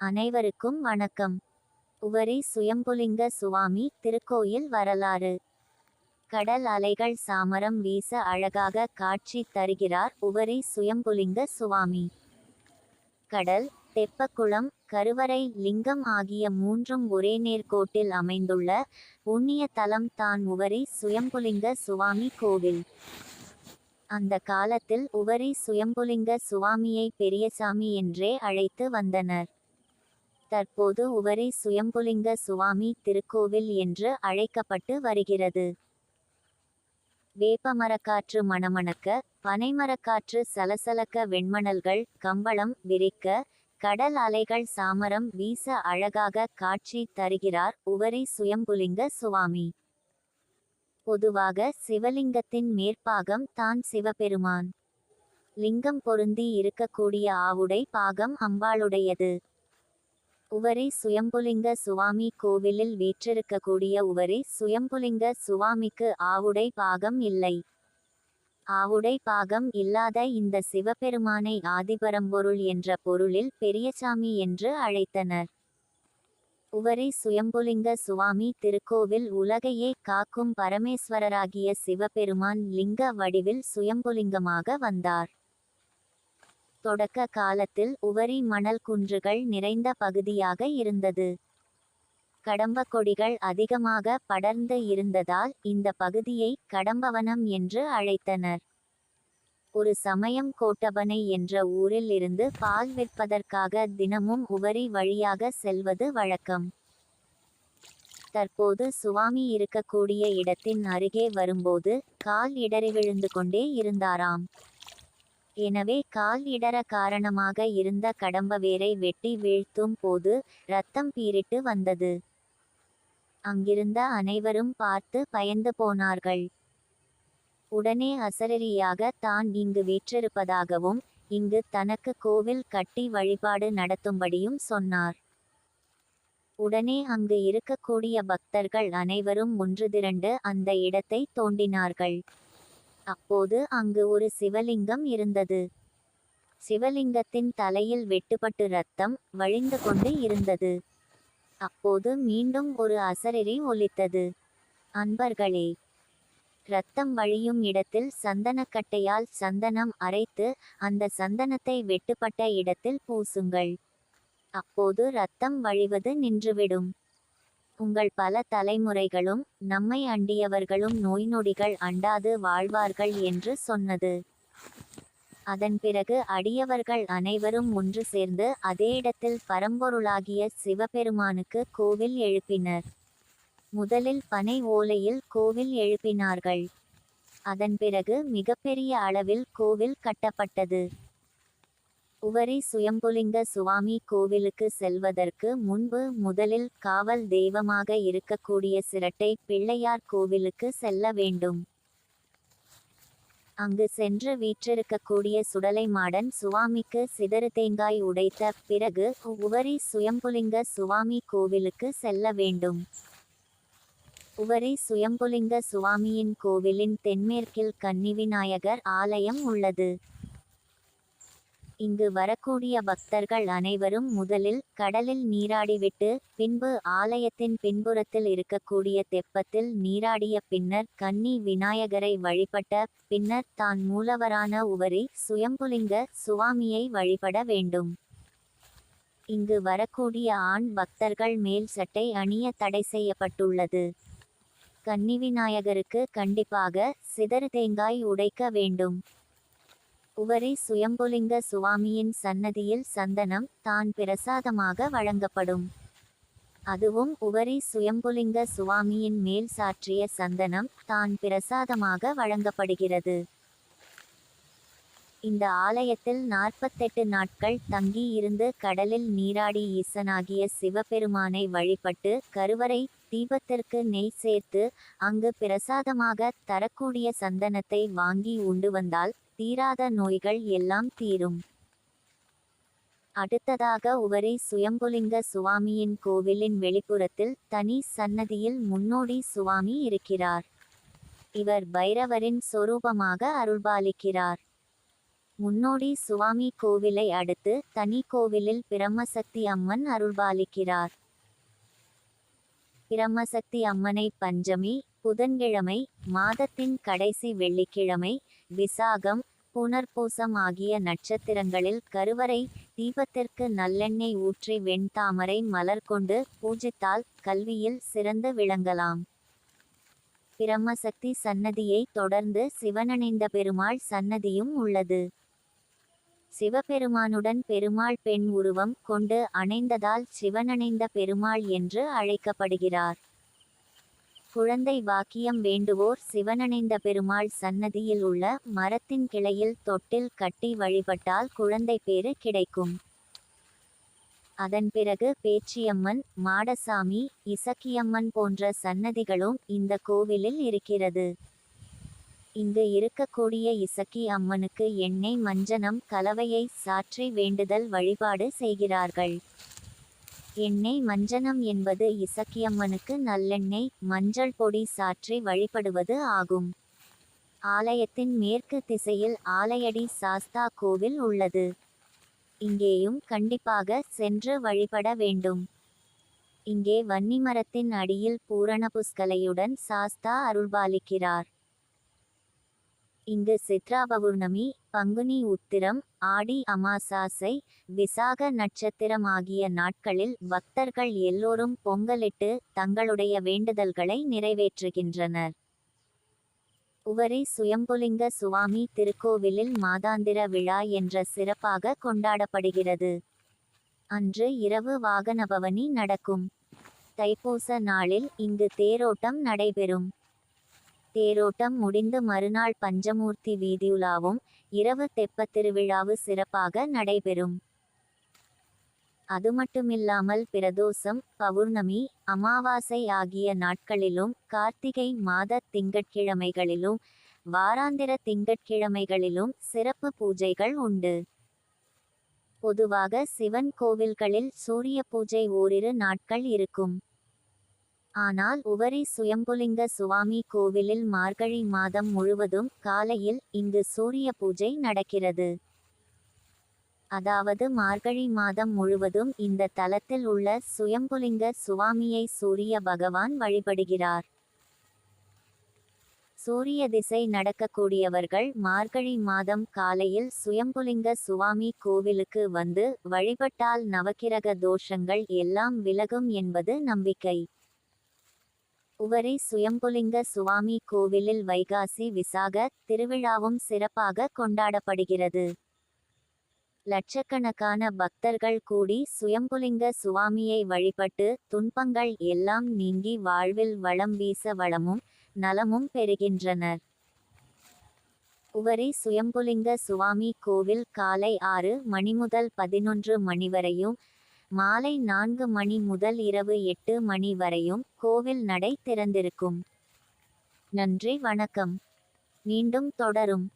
அனைவருக்கும் வணக்கம். உவரி சுயம்புலிங்க சுவாமி திருக்கோயில் வரலாறு. கடல் அலைகள் சாமரம் வீச அழகாக காட்சி தருகிறார் உவரி சுயம்புலிங்க சுவாமி. கடல் தெப்பக்குளம் கருவறை லிங்கம் ஆகிய மூன்றும் ஒரே நேர்கோட்டில் அமைந்துள்ள புண்ணிய தலம் தான் உவரி சுயம்புலிங்க சுவாமி கோவில். அந்த காலத்தில் உவரி சுயம்புலிங்க சுவாமியை பெரியசாமி என்றே அழைத்து வந்தனர். தற்போது உவரை சுயம்புலிங்க சுவாமி திருக்கோவில் என்று அழைக்கப்பட்டு வருகிறது. வேப்பமரக்காற்று மணமணக்க பனைமரக்காற்று சலசலக்க வெண்மணல்கள் கம்பளம் விரிக்க கடல் அலைகள் சாமரம் வீச அழகாக காட்சி தருகிறார் உவரி சுயம்புலிங்க சுவாமி. பொதுவாக சிவலிங்கத்தின் மேற்பாகம் தான் சிவபெருமான். லிங்கம் பொருந்தி இருக்கக்கூடிய ஆவுடை பாகம் அம்பாளுடையது. உவரி சுயம்புலிங்க சுவாமி கோவிலில் வீற்றிருக்கக்கூடிய உவரி சுயம்புலிங்க சுவாமிக்கு ஆவுடை பாகம் இல்லை. ஆவுடை பாகம் இல்லாத இந்த சிவபெருமானை ஆதிபரம்பொருள் என்ற பொருளில் பெரியசாமி என்று அழைத்தனர். உவரி சுயம்புலிங்க சுவாமி திருக்கோவில் உலகையே காக்கும் பரமேஸ்வரராகிய சிவபெருமான் லிங்க வடிவில் சுயம்புலிங்கமாக வந்தார். தொடக்க காலத்தில் உவரி மணல் குன்றுகள் நிறைந்த பகுதியாக இருந்தது. கடம்ப கொடிகள் அதிகமாக படர்ந்து இருந்ததால் இந்த பகுதியை கடம்பவனம் என்று அழைத்தனர். ஒரு சமயம் கோட்டபனை என்ற ஊரில் இருந்து பால் விற்பதற்காக தினமும் உவரி வழியாக செல்வது வழக்கம். தற்போது சுவாமி இருக்கக்கூடிய இடத்தின் அருகே வரும்போது கால் இடறி விழுந்து கொண்டே இருந்தாராம். எனவே கால் இடற காரணமாக இருந்த கடம்பவேரை வெட்டி வீழ்த்தும் போது ரத்தம் பீரிட்டு வந்தது. அங்கிருந்த அனைவரும் பார்த்து பயந்து போனார்கள். உடனே அசரரியாக தான் இங்கு வீற்றிருப்பதாகவும் இங்கு தனக்கு கோவில் கட்டி வழிபாடு நடத்தும்படியும் சொன்னார். உடனே அங்கு இருக்கக்கூடிய பக்தர்கள் அனைவரும் ஒன்று திரண்டு அந்த இடத்தை தோண்டினார்கள். அப்போது அங்கு ஒரு சிவலிங்கம் இருந்தது. சிவலிங்கத்தின் தலையில் வெட்டுப்பட்டு ரத்தம் வழிந்து கொண்டு இருந்தது. அப்போது மீண்டும் ஒரு அசரரி ஒலித்தது. அன்பர்களே இரத்தம் வழியும் இடத்தில் சந்தனக்கட்டையால் சந்தனம் அரைத்து அந்த சந்தனத்தை வெட்டுப்பட்ட இடத்தில் பூசுங்கள். அப்போது இரத்தம் வழிவது நின்றுவிடும். உங்கள் பல தலைமுறைகளும் நம்மை அண்டியவர்களும் நோய் நொடிகள் அண்டாது வாழ்வார்கள் என்று சொன்னது. அதன் பிறகு அடியவர்கள் அனைவரும் ஒன்று சேர்ந்து அதே இடத்தில் பரம்பொருளாகிய சிவபெருமானுக்கு கோவில் எழுப்பினர். முதலில் பனை ஓலையில் கோவில் எழுப்பினார்கள். அதன் பிறகு மிகப்பெரிய அளவில் கோவில் கட்டப்பட்டது. உவரி சுயம்புலிங்க சுவாமி கோவிலுக்கு செல்வதற்கு முன்பு முதலில் காவல் தெய்வமாக இருக்கக்கூடிய சிரட்டை பிள்ளையார் கோவிலுக்கு செல்ல வேண்டும். அங்கு சென்று வீற்றிருக்கக்கூடிய சுடலை மாடன் சுவாமிக்கு சிதறு தேங்காய் உடைத்த பிறகு உவரி சுயம்புலிங்க சுவாமி கோவிலுக்கு செல்ல வேண்டும். உவரி சுயம்புலிங்க சுவாமியின் கோவிலின் தென்மேற்கில் கன்னிவிநாயகர் ஆலயம் உள்ளது. இங்கு வரக்கூடிய பக்தர்கள் அனைவரும் முதலில் கடலில் நீராடிவிட்டு பின்பு ஆலயத்தின் பின்புறத்தில் இருக்கக்கூடிய தெப்பத்தில் நீராடிய பின்னர் கன்னி விநாயகரை வழிபட்ட பின்னர் தான் மூலவரான உவரி சுயம்புலிங்க சுவாமியை வழிபட வேண்டும். இங்கு வரக்கூடிய ஆண் பக்தர்கள் மேல் சட்டை அணிய தடை செய்யப்பட்டுள்ளது. கன்னிவிநாயகருக்கு கண்டிப்பாக சிதறு தேங்காய் உடைக்க வேண்டும். உவரி சுயம்புலிங்க சுவாமியின் சன்னதியில் சந்தனம் தான் பிரசாதமாக வழங்கப்படும். அதுவும் உவரி சுயம்புலிங்க சுவாமியின் மேல் சாற்றிய சந்தனம் தான் பிரசாதமாக வழங்கப்படுகிறது. இந்த ஆலயத்தில் நாற்பத்தெட்டு நாட்கள் தங்கி இருந்து கடலில் நீராடி ஈசனாகிய சிவபெருமானை வழிபட்டு கருவறை தீபத்திற்கு நெய் சேர்த்து அங்கு பிரசாதமாக தரக்கூடிய சந்தனத்தை வாங்கி உண்டு வந்தால் தீராத நோய்கள் எல்லாம் தீரும். அடுத்ததாக உவரை சுயம்புலிங்க சுவாமியின் கோவிலின் வெளிப்புறத்தில் தனி சன்னதியில் முன்னோடி சுவாமி இருக்கிறார். இவர் பைரவரின் சொரூபமாக அருள்பாலிக்கிறார். முன்னோடி சுவாமி கோவிலை அடுத்து தனி கோவிலில் பிரம்மசக்தி அம்மன் அருள்பாலிக்கிறார். பிரம்மசக்தி அம்மனை பஞ்சமி புதன்கிழமை மாதத்தின் கடைசி வெள்ளிக்கிழமை விசாகம் புனர்பூசம் ஆகிய நட்சத்திரங்களில் கருவறை தீபத்திற்கு நல்லெண்ணெய் ஊற்றி வெண்தாமரை மலர் கொண்டு பூஜித்தால் கல்வியில் சிறந்து விளங்கலாம். பிரம்மசக்தி சன்னதியை தொடர்ந்து சிவனணைந்த பெருமாள் சன்னதியும் உள்ளது. சிவபெருமானுடன் பெருமாள் பெண் உருவம் கொண்டு அணைந்ததால் சிவனணைந்த பெருமாள் என்று அழைக்கப்படுகிறார். குழந்தை வாக்கியம் வேண்டுவோர் சிவனணைந்த பெருமாள் சன்னதியில் உள்ள மரத்தின் கிளையில் தொட்டில் கட்டி வழிபட்டால் குழந்தை பேறு கிடைக்கும். அதன் பிறகு பேச்சியம்மன் மாடசாமி இசக்கியம்மன் போன்ற சன்னதிகளும் இந்த கோவிலில் இருக்கிறது. இங்கு இருக்கக்கூடிய இசக்கி அம்மனுக்கு எண்ணெய் மஞ்சனம் கலவையை சாற்றி வேண்டுதல் வழிபாடு செய்கிறார்கள். எண்ணெய் மஞ்சனம் என்பது இசக்கியம்மனுக்கு நல்லெண்ணெய் மஞ்சள் பொடி சாற்றி வழிபடுவது ஆகும். ஆலயத்தின் மேற்கு திசையில் ஆலையடி சாஸ்தா கோவில் உள்ளது. இங்கேயும் கண்டிப்பாக சென்று வழிபட வேண்டும். இங்கே வன்னிமரத்தின் அடியில் பூரண புஷ்கலையுடன் சாஸ்தா அருள்பாலிக்கிறார். இங்கு சித்ரா பௌர்ணமி பங்குனி உத்திரம் ஆடி அமாசாசை விசாக நட்சத்திரம் ஆகிய நாட்களில் பக்தர்கள் எல்லோரும் பொங்கலிட்டு தங்களுடைய வேண்டுதல்களை நிறைவேற்றுகின்றனர். உவரி சுயம்புலிங்க சுவாமி திருக்கோவிலில் மாதாந்திர விழா என்ற சிறப்பாக கொண்டாடப்படுகிறது. அன்று இரவு வாகன பவனி நடக்கும். தைப்பூச நாளில் இங்கு தேரோட்டம் நடைபெறும். தேரோட்டம் முடிந்து மறுநாள் பஞ்சமூர்த்தி வீதியுலாவும் இரவு தெப்பத் திருவிழாவு சிறப்பாக நடைபெறும். அது மட்டுமில்லாமல் பிரதோஷம் பௌர்ணமி அமாவாசை ஆகிய நாட்களிலும் கார்த்திகை மாத திங்கட்கிழமைகளிலும் வாராந்திர திங்கட்கிழமைகளிலும் சிறப்பு பூஜைகள் உண்டு. பொதுவாக சிவன் கோவில்களில் சூரிய பூஜை ஓரிரு நாட்கள் இருக்கும். ஆனால் உவரி சுயம்புலிங்க சுவாமி கோவிலில் மார்கழி மாதம் முழுவதும் காலையில் இங்கு சூரிய பூஜை நடக்கிறது. அதாவது மார்கழி மாதம் முழுவதும் இந்த தலத்தில் உள்ள சுயம்புலிங்க சுவாமியை சூரிய பகவான் வழிபடுகிறார். சூரிய திசை நடக்கக்கூடியவர்கள் மார்கழி மாதம் காலையில் சுயம்புலிங்க சுவாமி கோவிலுக்கு வந்து வழிபட்டால் நவக்கிரக தோஷங்கள் எல்லாம் விலகும் என்பது நம்பிக்கை. உவரி சுயம்புலிங்க சுவாமி கோவிலில் வைகாசி விசாக திருவிழாவும் சிறப்பாக கொண்டாடப்படுகிறது. லட்சக்கணக்கான பக்தர்கள் கூடி சுயம்புலிங்க சுவாமியை வழிபட்டு துன்பங்கள் எல்லாம் நீங்கி வாழ்வில் வளம் வீச வளமும் நலமும் பெறுகின்றனர். உவரி சுயம்புலிங்க சுவாமி கோவில் காலை ஆறு மணி முதல் பதினொன்று மணி வரையும் மாலை நான்கு மணி முதல் இரவு எட்டு மணி வரையும் கோவில் நடை திறந்திருக்கும். நன்றி வணக்கம். மீண்டும் தொடரும்.